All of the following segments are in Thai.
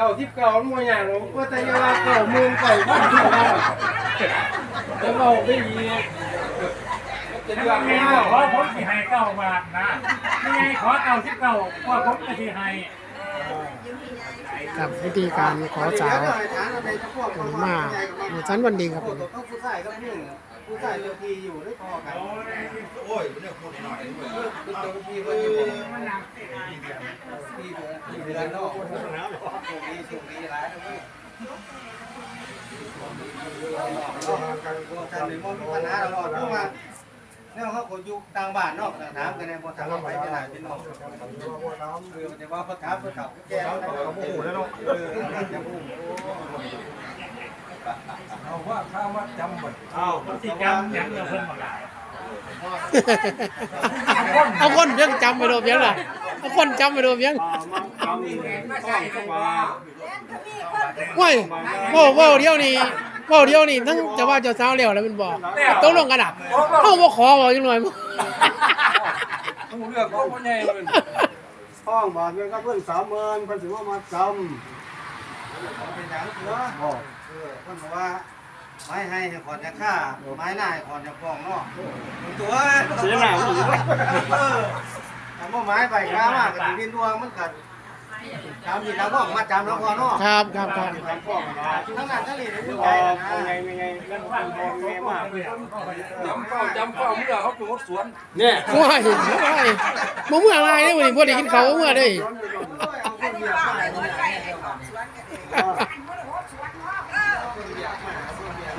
เก่าที่เก่ามันอย่างหรอกว่าแต่ยาเก่ามึงเก่าบ้านเก่าแล้วเราไม่ยีจะเรื่องแม่ไม่ขอผมสิให้เก้าบาทนะนี่ไงขอเก้าสิบเก้าพอผมจะสิให้กับวิธีการขอสาวมาเมื่อชั้นวันดีครับผมต้องผู้ชายกับผู้หญิงผู้ชายเจ้าทีอยู่ด้พอกันโอ้ยเนี่ยพูดหน่อยเจ้าทีก็อยู่ที่ที่เดือนนอก คดีโชคดีหลายนะพี่ท่านในมอมีปัญหาตลอดเพราะว่าเนี่ยเขาคนอยู่ต่างบ้านนอกถามกันในบ่ทางไปเป็นหลายเป็นนอกคือแต่ว่าเขาถามเขาถามแก้เขาเขาโมโหแล้วเนาะเออจะโมโหเอาว่าข้าว่าจำหมดเอาผมสิจำยังเพิ่นบอกละเอาคนเพียงจำไปโดนเพียงล่ะเอาคนจำไปโดนเพียง จำต้องว่าว้ยเว้าว้าเดียวนี่ว้าเดียวนี่ทั้งเจะว่าเจ้าสาวแล้วแล้วมันบอกต้องลงกันอะเฮาบ่ขอบอกจังหน่อยต้องเลือกก็คนใหญ่เลยห้องบาทเงินก็เพิ่นสามหมื่นเพิ่นถือว่ามาจำเป็นอย่างเนาะเออเพิ่นบอกว่าไม้ให้ขอนจะฆ่าไม้หน้าขอนจะฟ้องเนาะตัวเสียหน้าเออแต่ว่าไม้ไปกล้ามากกับดินดวงมันกัด จำดีแล้วก็มาจำแล้วพอเนาะครับครับครับทั้งนั้นทั้งนี้เลยผู้ใหญ่นะไงไงเรื่องความพอแม่มากจำเฝ้าจำเฝ้าเมื่อเขาปลูกสวนเนี่ยว้ายว้ายบ่เมื่ออะไรเด้อวันนี้บ่ได้กินข้าวบ่เมื่อเด้อ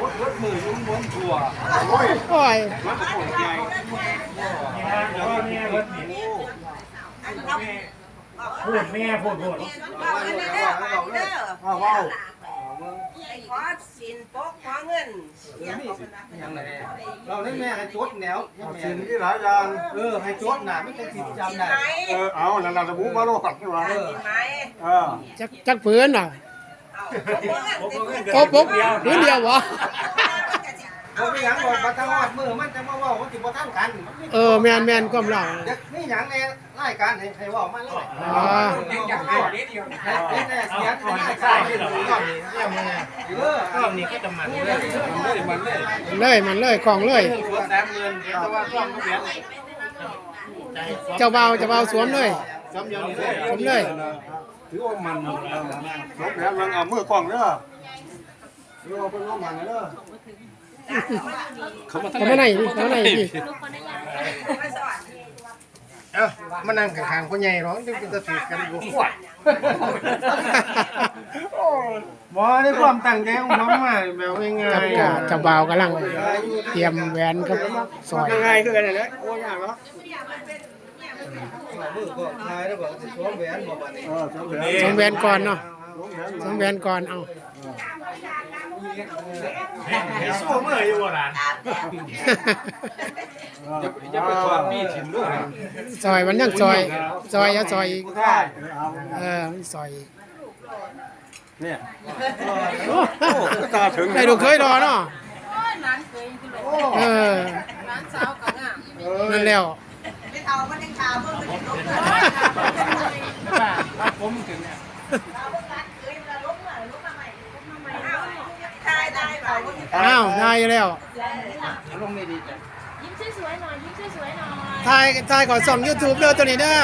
รถรถมือยุ่งบนถั่วโอ้ยมันก็ของใหญ่ นี่นะเดี๋ยวแม่เพิ่นนี่พูดแม่พูดพูดว้าวว้าวขอสินปกขอเงินยังไงเราได้แม่ให้จดแนวสิ่งที่หลายอย่างเออให้จดหนาไม่ต้องติดจำได้เออเอานั่นเราจะบูมาโลดนี่วะสินไหมเออจักจักเพื่อนน่ะเอาปกเงินโอ้ปุ๊บพื้นเดียววะ เราไม่ยังบอกบัตรวัดมือมันจะมาว่ามันติดบัตรกันเออแม่นแม่นความเล่านี่ยังในรายการให้ให้ว่ามาเลยอ๋ออยากให้นิดเดียวให้แน่เสียก่อนให้ใช่ที่หนูก่อนนี่เนี่ยมึงเออรอบนี้ก็จะมันเลยมันเลยมันเลยเลยมันเลยของเลยสวนแสนเงินแต่ว่าช่องก็เบี้ยเจ้าเบาเจ้าเบาสวมเลย จำยังเลยสวมเลย ถือว่ามันลบแล้วมันเอามือกล้องเด้อถือว่าเป็นว่ามันเด้อ เขามาไหนดิเขามาไหนดิเอ้ามานั่งข้างๆคนใหญ่ร้องจะจะถือกันอยู่ขวดบ่ได้ความตั้งใจของผมมาแบบง่ายกับกาเจ้าเบากำลังเตรียมแหวนกับซอยง่ายคือกันนั่นแหละโอ้ยากเนาะมือก็ทายแล้วบอกสิสวมแหวนบ่บัดนี้เออสมเด็จสวมแหวนก่อนเนาะสวมแหวนก่อนเอา สู้เมื่อยอยู่บ่ล่ะอย่าไปถอดมีดถิ่นด้วยซอยมันยังซอย ซอยอย่าซอยอีกเออมันซอยอีกเนี่ยโอ้ตาถึงได้ดูเคยรอเนาะเออนั่นแล้วไม่เท่ามันยังขาวเพิ่งมันยังลงผมถึงเนี่ย ตายตายเปล่า อ้าวได้อยู่แล้วลงไม่ดีจ้ะยิ้มสวยๆหน่อย ยิ้มสวยๆหน่อยถ่ายถ่ายก่อนส่อง YouTube เด้อตัวนี้เด้อ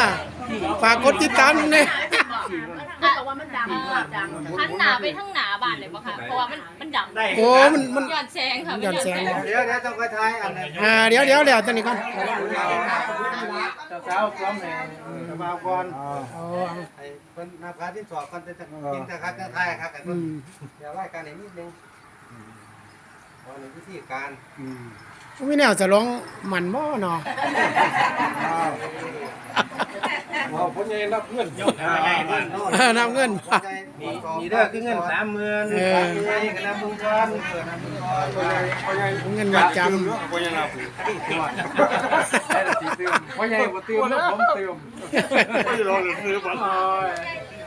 ฝากกดติดตามด้วยอะบอกว่ามันดังดังหันหนาไปทั้งหนาบ้านเลยปะคะเพราะว่ามันมันดังโอ้มันมัน หย่อนแสงค่ะหย่อนแสง เดี๋ยวเดี๋ยวต้องไปทายอันนั้นอ่าเดี๋ยวเดี๋ยวเดี๋ยวตัวนี้ก่อนเช้าพร้อมแม่สบายก่อนโอ้ไอ้เพิ่นนับการที่สอบกันจะกินแต่คักจะทายคักกันอืม เดี๋ยวรายการไหนนิดนึง วันนี้วิธีการไม่แน่จะร้องมันบ่เนาะพอพ่อใหญ่รับเงินเออนำเงินมีมีเด้อคือเงินสามหมื่นสามหมื่นนี่ก็นำมึงก่อนเออนำมึงก่อนเงินมาจพอยังเอาพ่อใหญ่บ่เติมแล้วผมเติมไม่รอเลยซื้อบัตร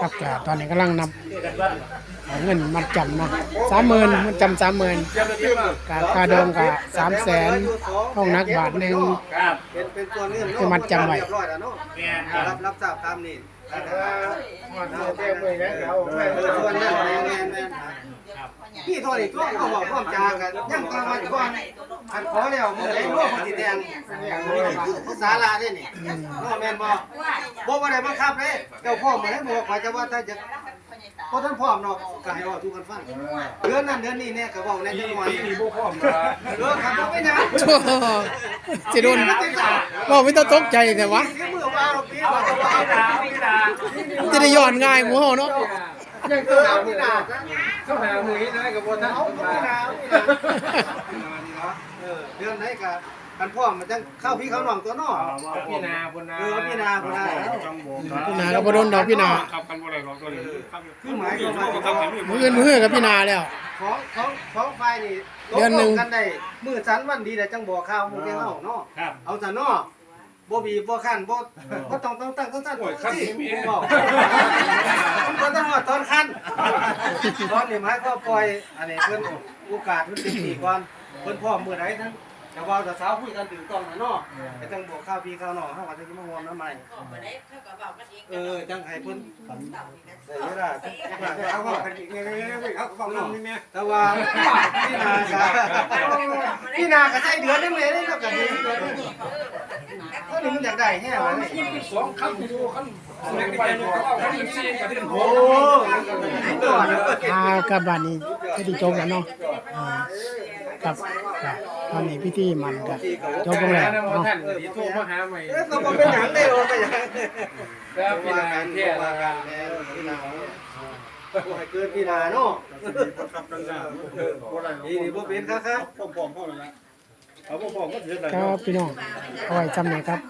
ครับก็ตอนนี้กำลังนับเอาเงินมัดจำนะสามหมื่นมันจำสามหมื่นกาค่าดิมกะสามแสนห้องนักบาทหนึ่งคือมัดจำไว้รับรับทราบตามนี่เจ้ามือนะเขาเออส่วนนั้น แม่นแม่นแม่นพี่โทษอีกตัวเขาบอกพร้อมจากันยังตามมาก่อนอันขอแล้วมือไหนรู้คนสีแดงภาษาลาได้นี่เนาะแม่นบ่บ่ว่าได้บังคับเด้เจ้าพ่อมาให้บอกว่าจะว่าถ้าจะเพราะท่านพร้อมเนาะก็ให้เว่าทุกคนฟังเดือนนั้นเดือนนี้เนี่ยก็เว้าในจังหวัดปีนี้บ่พร้อมนะเออครับบ่เป็นหยังโถ่สิโดนบอกไม่ต้องตกใจแต่วะเสียมือว่าเราปีว่าพี่ว่าดาพี่ดาจะได้ย้อนง่ายหมูเฮาเนาะยังเอต้องอหาพี่พี่นานา เข้าหามือนะกับบ่ทันเอามาพี่นาพี่นาเออเดือนไหนก็กันพ่อมันจังเข้าพี่เข้าน้องตัวน้อพี่นาบนนาเออพี่นาพี่นาจังโบกพี่นาก็บ่โดนดอกพี่นาขับกันบ่ได้หรอกตัวนี้ขับคือหมายความว่าขับกันนี่มืออื่นมือกับพี่นาแล้วของของของไฟนี่เดือนหนึ่งกันได้มื้อสันวันดีแต่จังบอกข่าวหมู่แกเฮาเนาะครับเอาซะเนาะ บ่บีบบ่คันบ่บ่ต้องต้องตั้งต้องตั้งโอ้ยขับสินี่มีบอกบ่ต้องหอดตอนคันตอนนี้หมายความปล่อยอันนี้เพิ่นโอกาสเพิ่นติดปีก่อนเพิ่นพร้อมมื้อใดทั้งจะเว้าแต่สาวคุยกันถึงต้องนะเนาะไปจังบอกข่าวพี่ข่าวน้องเฮาว่าจะมาร่วมน้ำใหม่เออจังให้เพิ่นได้เวลาเอาว่ากันอีกเนี่ยๆๆเอาฟังน้องนี่แม่แต่ว่าพี่นาก็พี่นาก็ใช้เดือนนึงเลยนี่ก็ดีก็นี่ มันอยากได้แฮ่ว่านี่สองขั้นอยู่ขั้นแรงไปเขาเอาขั้นสี่กับที่หโอ้กก่อนอ่ากับบ้านนี้ก็สิจบแล้วเนาะอ่าครับครับตอนนี้พิธีมันก็จบลงแล้วนะว่าเนาะท่านที่โทรมาหาใหม่เอ้ยก็บ่เป็นหยังได้โอ้เป็นหยังแล้วพี่นาเท่ว่าละกันนแม่พี่นาบ่ให้เกินพี่นาเนาะนี่นี่บ่เป็นครับครับพร้อมๆพร้อแล้ว ครับพี่น้องเอาไว้จำหน่อยครับ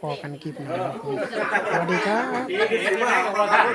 พอกันคลิปหนะครับผมสวัสดีครับ